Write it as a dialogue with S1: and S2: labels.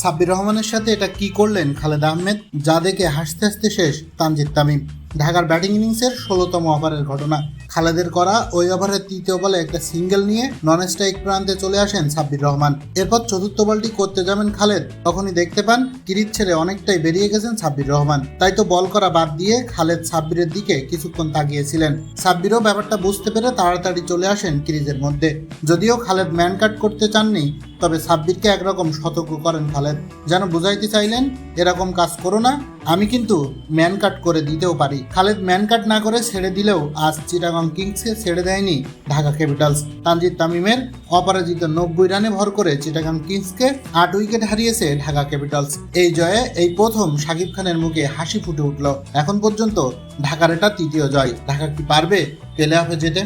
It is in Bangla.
S1: সাব্বির রহমানের সাথে এটা কি করলেন খালেদ আহমেদ? যা দেখে হাসতে হাসতে শেষ, তানজিদ তামিম। ঢাকার ব্যাটিং ইনিংসের ষোলোতম ওভারের ঘটনা। খালেদের করা ওই ওভারের তৃতীয় বলে একটা সিঙ্গেল নিয়ে নন স্ট্রাইক প্রান্তে চলে আসেন সাব্বির রহমান। এরপর চতুর্থ বলটি করতে যাবেন খালেদ। তখনই দেখতে পান, কিরিচ ছেড়ে অনেকটাই বেরিয়ে গেছেন সাব্বির রহমান। তাই তো বল করা বাদ দিয়ে খালেদ সাব্বিরের দিকে কিছুক্ষণ তাকিয়েছিলেন। সাব্বিরও ব্যাপারটা বুঝতে পেরে তাড়াতাড়ি চলে আসেন ক্রিজের মধ্যে। যদিও খালেদ ম্যান কাট করতে চাননি তবে সাব্বিরকে একরকম সতর্ক করেন খালেদ। যেন বুঝাইতে চাইলেন, এরকম কাজ করো না, আমি কিন্তু ম্যান কাট করে দিতেও পারি। খালেদ ম্যান কাট না করে ছেড়ে দিলেও আজ চিটাগং কিংসকে ছেড়ে দেয়নি ঢাকা ক্যাপিটালস। তানজিদ তামিমের অপরাজিত নব্বই রানে ভর করে চিটাগং কিংসকে আট উইকেট হারিয়েছে ঢাকা ক্যাপিটালস। এই জয়ে এই প্রথম শাকিব খানের মুখে হাসি ফুটে উঠল। এখন পর্যন্ত ঢাকার এটা তৃতীয় জয়। ঢাকা কি পারবে প্লে অফে যেতে?